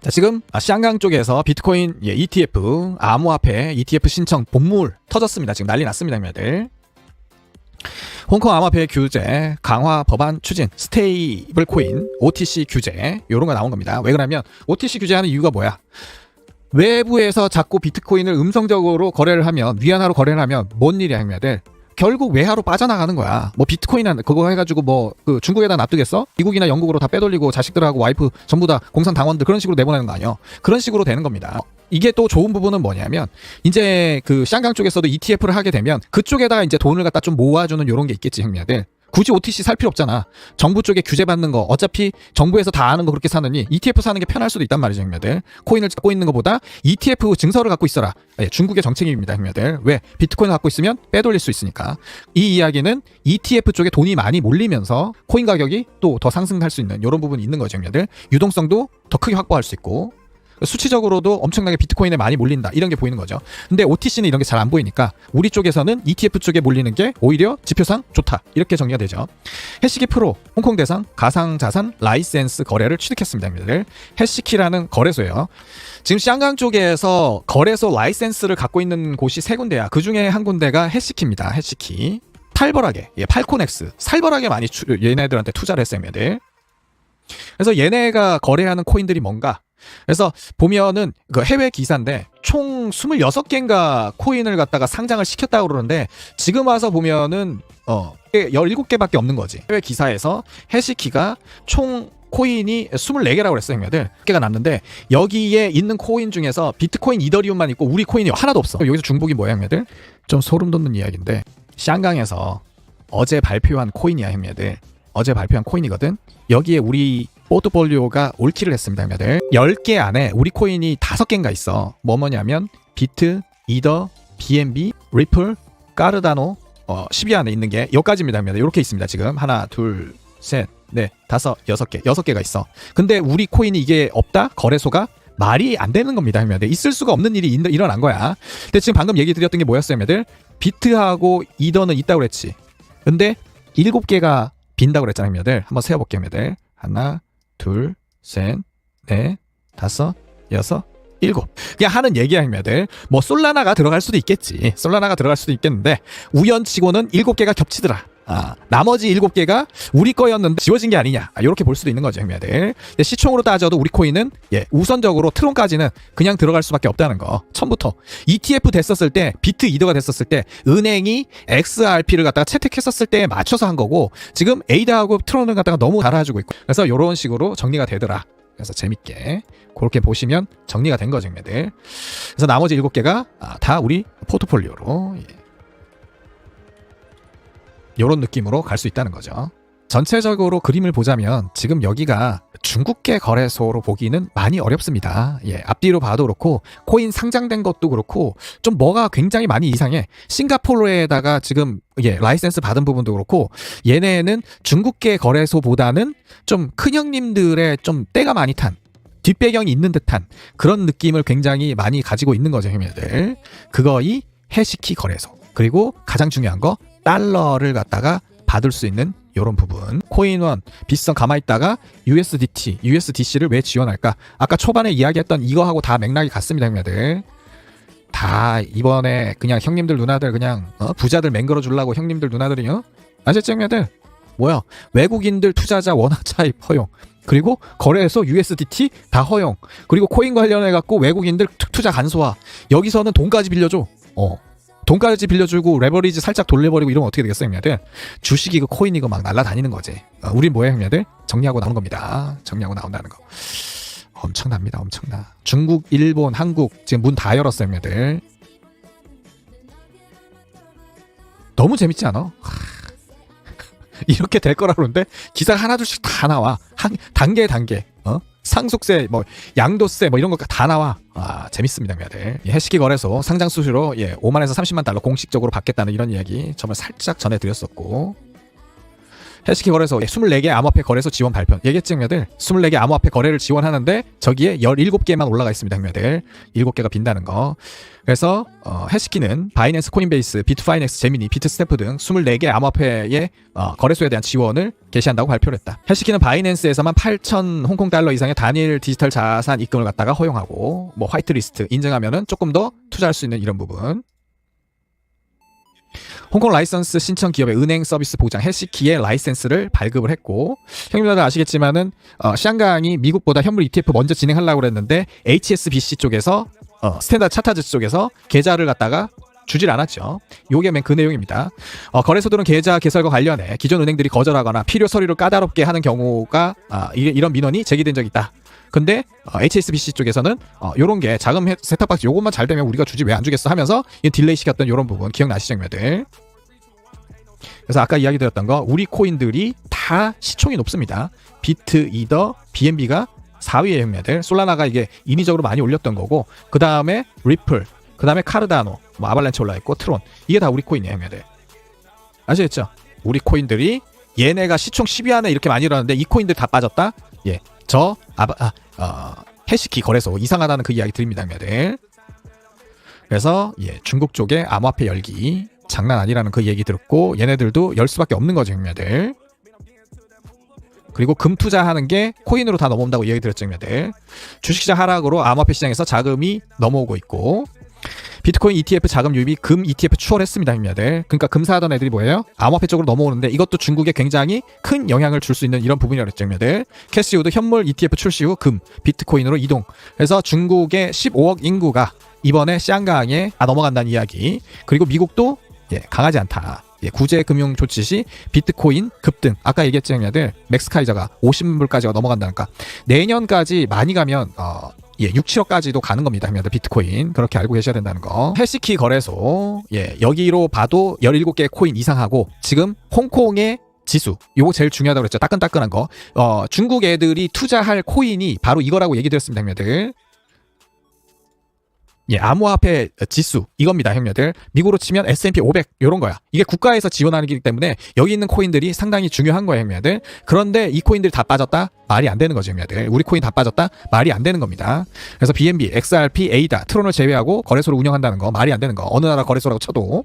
자, 지금 아, 시안강 쪽에서 비트코인 예, ETF, 암호화폐 ETF 신청 본물 터졌습니다. 지금 난리 났습니다, 형님들. 홍콩 암호화폐 규제 강화 법안 추진 스테이블 코인 OTC 규제 요런 거 나온 겁니다. 왜 그러냐면 OTC 규제하는 이유가 뭐야? 외부에서 자꾸 비트코인을 음성적으로 거래를 하면 위안화로 거래를 하면 뭔 일이야 형님들? 결국 외화로 빠져나가는 거야. 뭐 비트코인 한 그거 해가지고 뭐 그 중국에다 납두겠어? 미국이나 영국으로 다 빼돌리고 자식들하고 와이프 전부 다 공산 당원들 그런 식으로 내보내는 거 아니야? 그런 식으로 되는 겁니다. 이게 또 좋은 부분은 뭐냐면 이제 그 샹강 쪽에서도 ETF를 하게 되면 그쪽에다가 이제 돈을 갖다 좀 모아주는 요런 게 있겠지 형님들. 굳이 OTC 살 필요 없잖아. 정부 쪽에 규제 받는 거 어차피 정부에서 다 아는 거 그렇게 사느니 ETF 사는 게 편할 수도 있단 말이죠, 형님들. 코인을 갖고 있는 것보다 ETF 증서를 갖고 있어라. 예, 중국의 정책입니다, 형님들. 왜? 비트코인을 갖고 있으면 빼돌릴 수 있으니까. 이 이야기는 ETF 쪽에 돈이 많이 몰리면서 코인 가격이 또 더 상승할 수 있는 이런 부분이 있는 거죠, 형님들. 유동성도 더 크게 확보할 수 있고 수치적으로도 엄청나게 비트코인에 많이 몰린다 이런 게 보이는 거죠. 근데 OTC는 이런 게 잘 안 보이니까 우리 쪽에서는 ETF 쪽에 몰리는 게 오히려 지표상 좋다 이렇게 정리가 되죠. 해시키 프로 홍콩 대상 가상 자산 라이센스 거래를 취득했습니다. 여러분들. 해시키라는 거래소예요. 지금 샹강 쪽에서 거래소 라이센스를 갖고 있는 곳이 세 군데야. 그 중에 한 군데가 해시키입니다. 해시키. 살벌하게, 예, 팔코넥스, 살벌하게 많이 추, 얘네들한테 투자를 했어요, 얘네들. 그래서 얘네가 거래하는 코인들이 뭔가? 그래서 보면은 그 해외 기사인데 총 26개인가 코인을 갖다가 상장을 시켰다고 그러는데 지금 와서 보면은 어 17개밖에 없는 거지. 해외 기사에서 해시키가 총 코인이 24개라고 그랬어요, 형님들. 개가 났는데 여기에 있는 코인 중에서 비트코인, 이더리움만 있고 우리 코인이 하나도 없어. 여기서 중복이 뭐야, 형님들? 좀 소름 돋는 이야기인데 샹강에서 어제 발표한 코인이야, 형님들. 어제 발표한 코인이거든. 여기에 우리 포트폴리오가 올킬을 했습니다, 형님들. 10개 안에 우리 코인이 5개인가 있어. 뭐 뭐냐면 비트, 이더, BNB, 리플, 까르다노 어, 10위 안에 있는 게 여기까지입니다, 형님들. 이렇게 있습니다, 지금. 하나, 둘, 셋, 넷, 다섯, 여섯 개. 여섯 개가 있어. 근데 우리 코인이 이게 없다? 거래소가 말이 안 되는 겁니다, 형님들. 있을 수가 없는 일이 일- 일어난 거야. 근데 지금 방금 얘기 드렸던 게 뭐였어요, 형님들? 비트하고 이더는 있다고 그랬지. 근데 일곱 개가 빈다고 그랬잖아요, 형님들. 한번 세어볼게요, 형님들. 하나, 둘, 셋, 넷, 다섯, 여섯, 일곱. 그냥 하는 얘기야, 형님들. 뭐 솔라나가 들어갈 수도 있겠지. 솔라나가 들어갈 수도 있겠는데 우연치고는 일곱 개가 겹치더라. 아, 나머지 일곱 개가 우리 거였는데 지워진 게 아니냐. 아, 이렇게 볼 수도 있는 거죠, 형님들. 시총으로 따져도 우리 코인은 예, 우선적으로 트론까지는 그냥 들어갈 수밖에 없다는 거. 처음부터 ETF 됐었을 때 비트 이더가 됐었을 때 은행이 XRP를 갖다가 채택했었을 때에 맞춰서 한 거고 지금 에이다하고 트론을 갖다가 너무 달아주고 있고 그래서 이런 식으로 정리가 되더라. 그래서 재밌게 그렇게 보시면 정리가 된 거죠, 형님들. 그래서 나머지 일곱 개가 아, 다 우리 포트폴리오로 예. 이런 느낌으로 갈 수 있다는 거죠. 전체적으로 그림을 보자면 지금 여기가 중국계 거래소로 보기는 많이 어렵습니다. 예, 앞뒤로 봐도 그렇고 코인 상장된 것도 그렇고 좀 뭐가 굉장히 많이 이상해. 싱가포르에다가 지금 예, 라이센스 받은 부분도 그렇고 얘네는 중국계 거래소보다는 좀 큰 형님들의 좀 때가 많이 탄 뒷배경이 있는 듯한 그런 느낌을 굉장히 많이 가지고 있는 거죠, 형님들. 그거 이 해시키 거래소. 그리고 가장 중요한 거 달러를 갖다가 받을 수 있는 요런 부분. 코인원 비선 가만히 있다가 USDT, USDC를 왜 지원할까? 아까 초반에 이야기했던 이거하고 다 맥락이 같습니다, 형님들. 다 이번에 그냥 형님들 누나들 그냥 어? 부자들 맹글어 주려고 형님들 누나들이요? 아셨죠, 형님들? 뭐야? 외국인들 투자자 원화 차입 허용. 그리고 거래소 USDT 다 허용. 그리고 코인 관련해 갖고 외국인들 투- 투자 간소화. 여기서는 돈까지 빌려줘. 어. 돈까지 빌려주고 레버리지 살짝 돌려버리고 이러면 어떻게 되겠어요, 형님들? 주식이고 코인이고 막 날라다니는 거지. 어, 우린 뭐야, 형님들? 정리하고 나오는 겁니다. 정리하고 나온다는 거. 엄청납니다, 엄청나. 중국, 일본, 한국 지금 문 다 열었어요, 형님들. 너무 재밌지 않아? 하, 이렇게 될 거라 그러는데 기사가 하나둘씩 다 나와. 한 단계 단계. 어? 상속세, 뭐 양도세, 뭐 이런 거다 나와. 아 재밌습니다, 형님들. 이 해시키 거래소 상장 수수료 예 5만에서 30만 달러 공식적으로 받겠다는 이런 이야기 정말 살짝 전해드렸었고 해시키 거래소 24개 암호화폐 거래소 지원 발표. 형님들 24개 암호화폐 거래를 지원하는데 저기에 17개만 올라가 있습니다 형님들. 7개가 빈다는 거. 그래서 어, 해시키는 바이낸스 코인베이스 비트파이넥스 제미니 비트스탬프 등 24개 암호화폐의 어, 거래소에 대한 지원을 개시한다고 발표를 했다. 해시키는 바이낸스에서만 8천 홍콩 달러 이상의 단일 디지털 자산 입금을 갖다가 허용하고 뭐 화이트리스트 인증하면은 조금 더 투자할 수 있는 이런 부분 홍콩 라이선스 신청 기업의 은행 서비스 보장 해시키의 라이센스를 발급을 했고 형님들 아시겠지만은 어, 샹강이 미국보다 현물 ETF 먼저 진행하려고 그랬는데 HSBC 쪽에서 어, 스탠다드 차타즈 쪽에서 계좌를 갖다가 주질 않았죠. 요게 맨 그 내용입니다. 어, 거래소들은 계좌 개설과 관련해 기존 은행들이 거절하거나 필요 서류를 까다롭게 하는 경우가 아, 이, 이런 민원이 제기된 적이 있다. 근데 어, HSBC 쪽에서는 어, 요런 게 자금 해- 세탁박스 요것만 잘 되면 우리가 주지 왜 안 주겠어 하면서 이 딜레이 시켰던 요런 부분 기억나시죠, 형님들? 그래서 아까 이야기 드렸던 거 우리 코인들이 다 시총이 높습니다. 비트, 이더, BNB가 4위의 형님들. 솔라나가 이게 인위적으로 많이 올렸던 거고 그 다음에 리플, 그 다음에 카르다노, 뭐 아발란치 올라 있고 트론 이게 다 우리 코인이에요, 형님들. 아시겠죠? 우리 코인들이 얘네가 시총 10위 안에 이렇게 많이 일어났는데 이 코인들 다 빠졌다. 예, 저 아바 아, 어, 해시키 거래소 이상하다는 그 이야기 드립니다, 형님들. 그래서 예, 중국 쪽에 암호화폐 열기 장난 아니라는 그 얘기 들었고 얘네들도 열 수밖에 없는 거죠, 형님들. 그리고 금 투자하는 게 코인으로 다 넘어온다고 얘기 들었죠, 형님들. 주식시장 하락으로 암호화폐 시장에서 자금이 넘어오고 있고 비트코인 ETF 자금 유입이 금 ETF 추월했습니다, 형님들. 그러니까 금사하던 애들이 뭐예요? 암호화폐 쪽으로 넘어오는데 이것도 중국에 굉장히 큰 영향을 줄 수 있는 이런 부분이라고 했죠, 형님들. 캐시우드 현물 ETF 출시 후 금, 비트코인으로 이동. 그래서 중국의 15억 인구가 이번에 샹강에 아, 넘어간다는 이야기. 그리고 미국도 예, 강하지 않다. 예, 구제 금융 조치 시 비트코인 급등. 아까 얘기했죠, 형님들. 맥스카이저가 50불까지가 넘어간다니까. 내년까지 많이 가면 어 예, 6, 7억까지도 가는 겁니다. 형님들 비트코인. 그렇게 알고 계셔야 된다는 거. 해시키 거래소. 예, 여기로 봐도 17개 코인 이상하고 지금 홍콩의 지수 요거 제일 중요하다고 그랬죠 따끈따끈한 거 어, 중국 애들이 투자할 코인이 바로 이거라고 얘기 드렸습니다 형님들 예, 암호화폐 지수 이겁니다, 형님들. 미국으로 치면 S&P 500 요런 거야. 이게 국가에서 지원하기 때문에 여기 있는 코인들이 상당히 중요한 거예요, 형님들. 그런데 이 코인들이 다 빠졌다? 말이 안 되는 거죠, 형님들. 우리 코인 다 빠졌다? 말이 안 되는 겁니다. 그래서 BNB, XRP, 에이다, 트론을 제외하고 거래소를 운영한다는 거 말이 안 되는 거. 어느 나라 거래소라고 쳐도.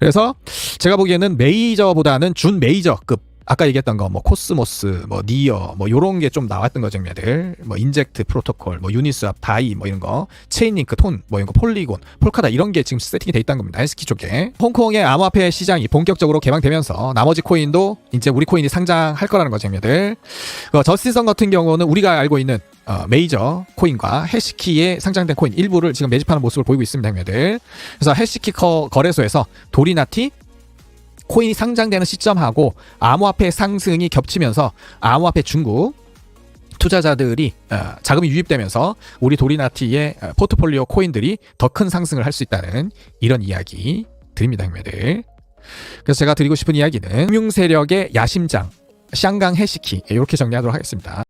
그래서 제가 보기에는 메이저보다는 준 메이저급 아까 얘기했던 거 뭐 코스모스, 뭐 니어, 뭐 요런 게 좀 나왔던 거죠, 형님들. 뭐 인젝트 프로토콜, 뭐 유니스왑, 다이 뭐 이런 거, 체인링크, 톤, 뭐 이런 거, 폴리곤, 폴카다 이런 게 지금 세팅이 돼 있다는 겁니다. 해스키 쪽에. 홍콩의 암호화폐 시장이 본격적으로 개방되면서 나머지 코인도 이제 우리 코인이 상장할 거라는 거죠, 형님들. 그 저스티선 같은 경우는 우리가 알고 있는 어, 메이저 코인과 해시키에 상장된 코인 일부를 지금 매집하는 모습을 보이고 있습니다, 형님들. 그래서 해시키 거, 거래소에서 도리나티 코인이 상장되는 시점하고 암호화폐 상승이 겹치면서 암호화폐 중국 투자자들이 어, 자금이 유입되면서 우리 도리나티의 어, 포트폴리오 코인들이 더 큰 상승을 할 수 있다는 이런 이야기 드립니다, 형님들. 그래서 제가 드리고 싶은 이야기는 금융 세력의 야심장 샹강 해시키 이렇게 정리하도록 하겠습니다.